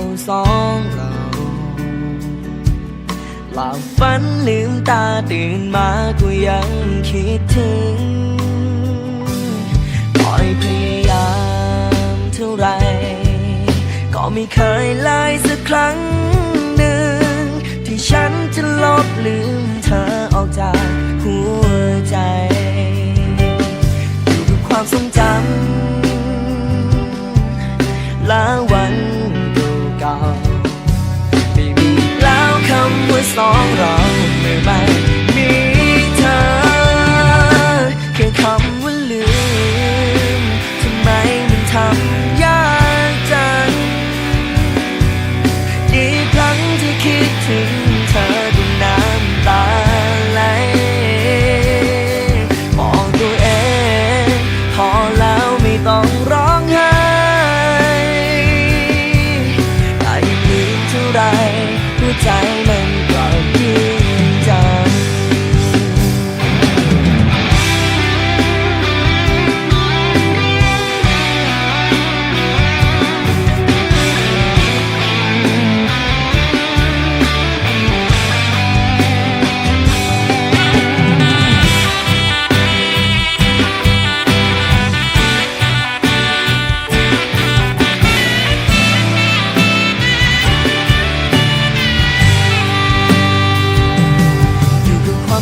ราสองเราหลับฝันลืมตาตื่นมากูยังคิดถึงคอยพยายามเท่าไร ก็ไม่เคยลายสักครั้งหนึ่ง ที่ฉันจะลบลืมเธอออกจากหัว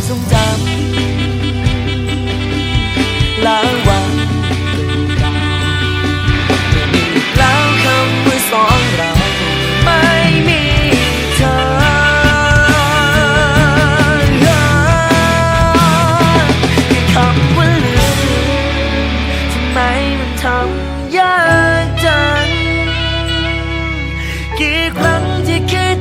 ทรงจำและวันเก่าๆไม่มีอีกแล้วคำว่าสองเราไม่มีเธอแค่คำว่าลืมทำไมมันทำยากจังกี่ครั้งที่คิด